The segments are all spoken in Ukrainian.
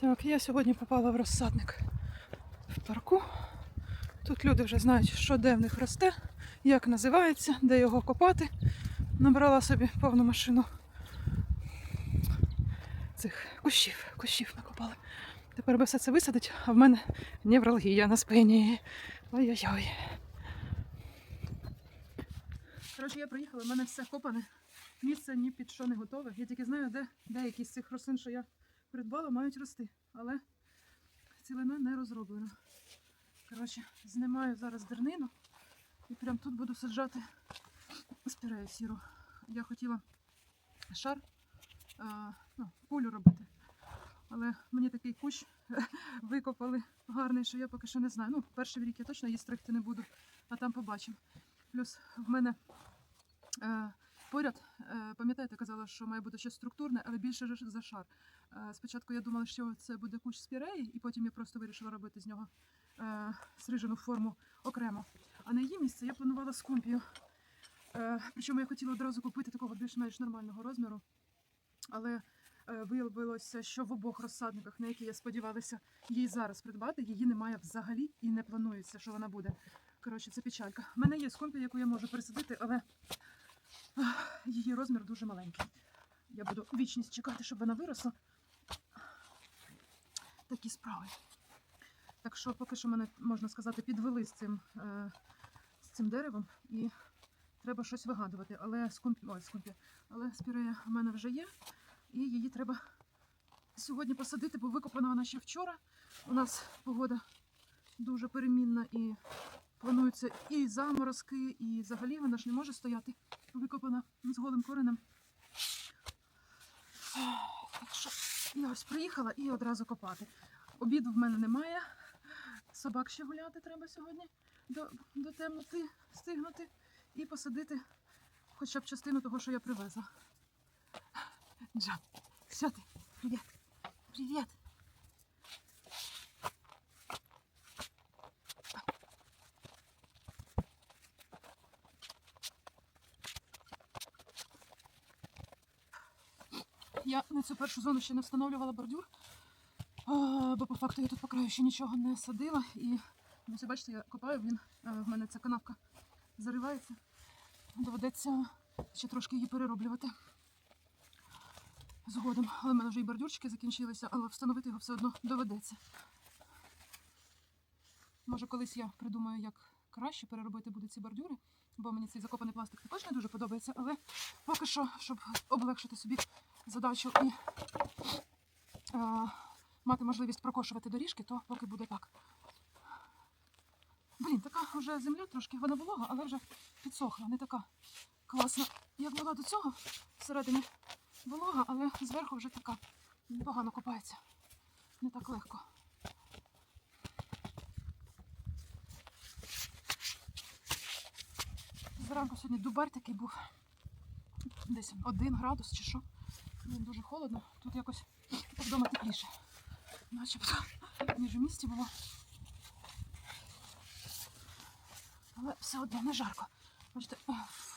Так, я сьогодні попала в розсадник в парку. Тут люди вже знають, що де в них росте, як називається, де його копати. Набрала собі повну машину цих кущів, кущів накопали. Тепер би все це висадить, а в мене невралгія на спині. Ой-ой-ой. Коротше, я приїхала, в мене все копане. Місце ні під що не готове. Я тільки знаю, де деякі з цих рослин, що я придбала, мають рости. Але цілина не розроблена. Коротше, знімаю зараз дернину і прям тут буду саджати спірею сіру. Я хотіла шар, а, ну, пулю робити. Але мені такий кущ викопали гарний, що я поки що не знаю. Ну, перший рік я точно її стригти не буду, а там побачимо. Плюс в мене е, поряд, е, пам'ятаєте, казала, що має бути щось структурне, але більше за шар. Е, спочатку я думала, що це буде кущ спіреї, і потім я просто вирішила робити з нього е, срижену форму окремо. А на її місце я планувала скумпію. Причому я хотіла одразу купити такого більш-менш нормального розміру. Але виявилося, що в обох розсадниках, на які я сподівалася її зараз придбати, її немає взагалі і не планується, що вона буде. Коротше, це печалька. У мене є скумпія, яку я можу пересадити, але її розмір дуже маленький. Я буду вічність чекати, щоб вона виросла. Такі справи. Так що поки що мене, можна сказати, підвели з цим, е, з цим деревом і треба щось вигадувати. Але скумпі, ой, скумпі, але спірея в мене вже є, і її треба сьогодні посадити, бо викопана вона ще вчора. У нас погода дуже перемінна і плануються і заморозки, і взагалі вона ж не може стояти викопана з голим коренем. Так що я ось приїхала і одразу копати. Обіду в мене немає. Собак ще гуляти треба сьогодні до, до темноти стигнути і посадити хоча б частину того, що я привезла. Джан, що ти? Привіт. Привіт. Я на цю першу зону ще не встановлювала бордюр, бо по факту я тут по краю ще нічого не садила. І ось бачите, я копаю, він е, в мене ця канавка заривається. Доведеться ще трошки її перероблювати згодом. Але в мене вже і бордюрчики закінчилися, але встановити його все одно доведеться. Може, колись я придумаю, як краще переробити будуть ці бордюри, бо мені цей закопаний пластик також не дуже подобається, але поки що, щоб облегшити собі задачу і е, мати можливість прокошувати доріжки, то поки буде так. Блін, така вже земля трошки, вона волога, але вже підсохла, не така класна, як була до цього. Всередині волога, але зверху вже така погано копається. Не так легко. Зранку сьогодні дубар такий був. Десь один градус чи що. Він дуже холодно. Тут якось вдома тепліше. Начебто, ніж у місті було. Але все одно не жарко. Бачите,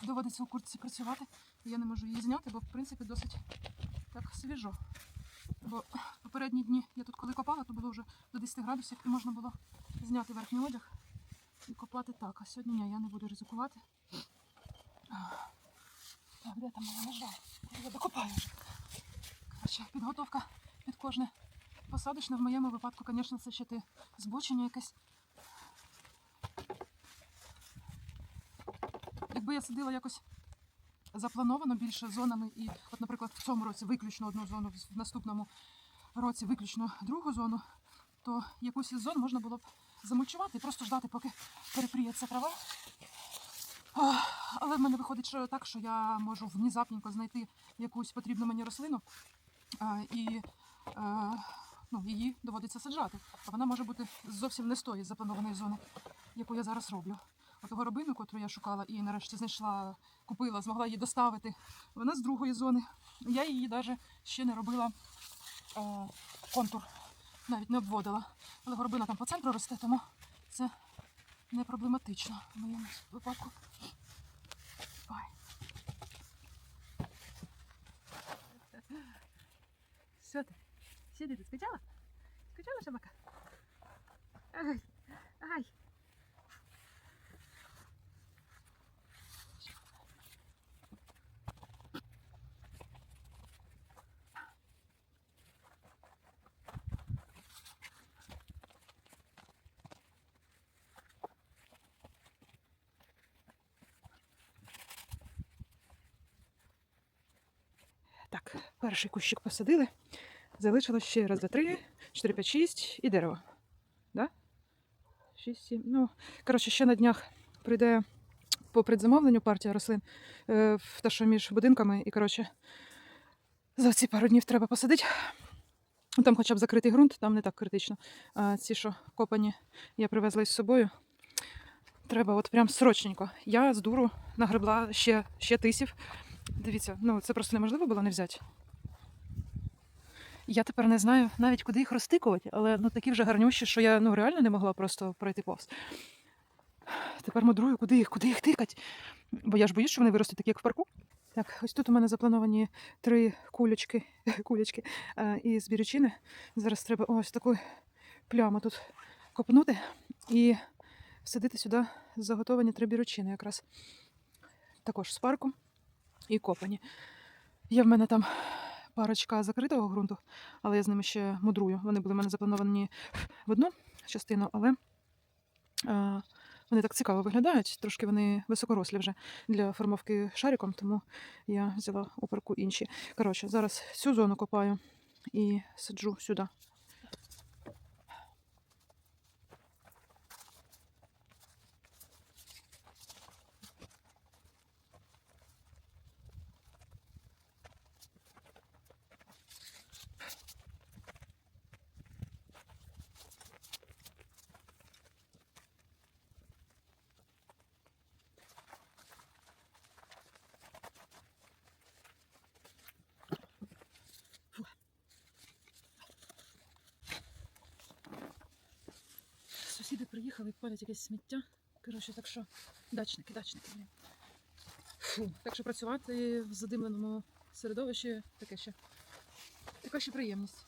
доводиться у куртці працювати. Я не можу її зняти, бо в принципі досить так свіжо. Бо попередні дні я тут коли копала, то було вже до 10 градусів і можна було зняти верхній одяг і копати так. А сьогодні ні, я не буду ризикувати. Так, де там моя ножа? Я докопаю вже. Коротше, підготовка під кожне посадочне. В моєму випадку, звісно, це ще ти збочення якесь. Якби я сиділа якось заплановано більше зонами, і, от, наприклад, в цьому році виключно одну зону, в наступному році виключно другу зону, то якусь із зон можна було б замульчувати і просто ждати, поки перепріється трава. Але в мене виходить що так, що я можу внезапненько знайти якусь потрібну мені рослину і ну, її доводиться саджати. А вона може бути зовсім не з тої запланованої зони, яку я зараз роблю. Отого робину, котру я шукала і нарешті знайшла, купила, змогла її доставити. Вона з другої зони. Я її навіть ще не робила а, контур, навіть не обводила. Але горобина там по центру росте, тому це не проблематично в моєму випадку. Що ти? Сюди ти скачала? Скачала собака? Ай, ай. Так, перший кущик посадили. Залишилось ще раз, два, три, чотири, п'ять, шість і дерево. Да? Шість, сім. Ну, коротше, ще на днях прийде по предзамовленню партія рослин е, в те, що між будинками. І, коротше, за ці пару днів треба посадити. Там хоча б закритий ґрунт, там не так критично. А ці, що копані, я привезла із собою. Треба от прям срочненько. Я з дуру нагребла ще, ще тисів. Дивіться, ну це просто неможливо було не взяти. Я тепер не знаю навіть куди їх розтикувати, але ну такі вже гарнющі, що я ну реально не могла просто пройти повз. Тепер мудрую, куди їх, куди їх тикати. Бо я ж боюсь, що вони виростуть такі, як в парку. Так, ось тут у мене заплановані три кулечки, кулечки е, із бірючини. Зараз треба ось таку пляму тут копнути і всадити сюди заготовані три бірючини якраз. Також з парку і копані. Є в мене там парочка закритого ґрунту, але я з ними ще мудрую. Вони були в мене заплановані в одну частину, але е, вони так цікаво виглядають. Трошки вони високорослі вже для формовки шариком, тому я взяла оперку інші. Коротше, зараз цю зону копаю і саджу сюди. Сусіди приїхали, палять якесь сміття. Коротше, так що дачники, дачники. Фу. Так що працювати в задимленому середовищі таке ще. Така ще приємність.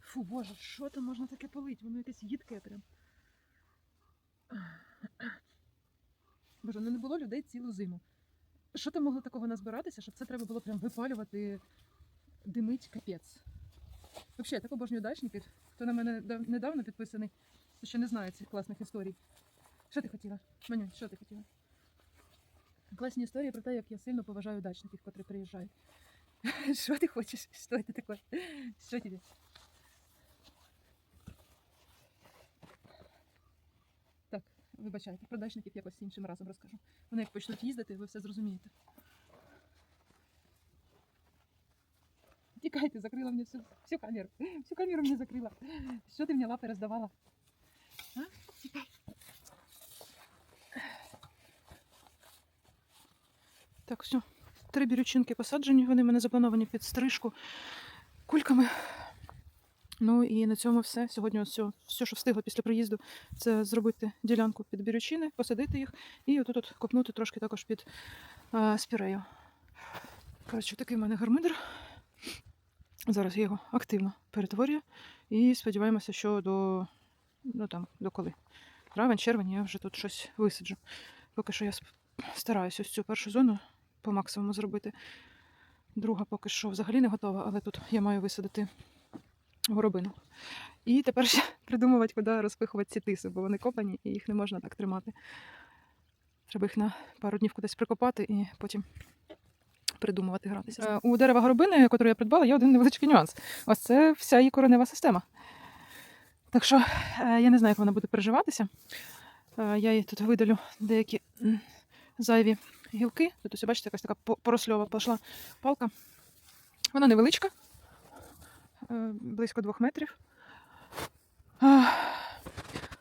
Фу, боже, що там можна таке палить? Воно якесь їдке прям. Боже, ну не було людей цілу зиму. Що там могло такого назбиратися, щоб це треба було прям випалювати, димить капець. Взагалі, я так обожнюю дачників. Хто на мене недавно підписаний, ще не знає цих класних історій. Що ти хотіла? Манюнь, що ти хотіла? Класні історії про те, як я сильно поважаю дачників, котрі приїжджають. Що ти хочеш? Що це таке? Що тобі? Так, вибачайте, про дачників якось іншим разом розкажу. Вони як почнуть їздити, ви все зрозумієте. Тікайте, закрила мені всю, всю камеру. Всю камеру мені закрила. Що ти мені лапи роздавала? А? Так, все. Три бірючинки посаджені, вони в мене заплановані під стрижку кульками. Ну і на цьому все. Сьогодні все, все, що встигла після приїзду, це зробити ділянку під бірючини, посадити їх і отут от копнути трошки також під е, спірею. Коротше, такий в мене гармидер. Зараз я його активно перетворюю і сподіваємося, що до, ну, там, до коли. Травень, червень я вже тут щось висаджу. Поки що я стараюся ось цю першу зону по максимуму зробити. Друга поки що взагалі не готова, але тут я маю висадити горобину. І тепер ще придумувати, куди розпихувати ці тиси, бо вони копані і їх не можна так тримати. Треба їх на пару днів кудись прикопати і потім придумувати гратися. Е, У дерева горобини, яку я придбала, є один невеличкий нюанс. Ось це вся її коренева система. Так що е, я не знаю, як вона буде переживатися. Е, Я їй тут видалю деякі зайві гілки. Тут ось, бачите, якась така по- поросльова пішла палка. Вона невеличка, близько двох метрів.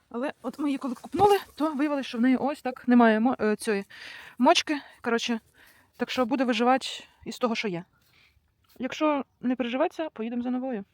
Але от ми її коли купнули, то виявилося, що в неї ось так немає е, цієї мочки. Коротше, так що буде виживати із того, що є. Якщо не переживатися, поїдемо за новою.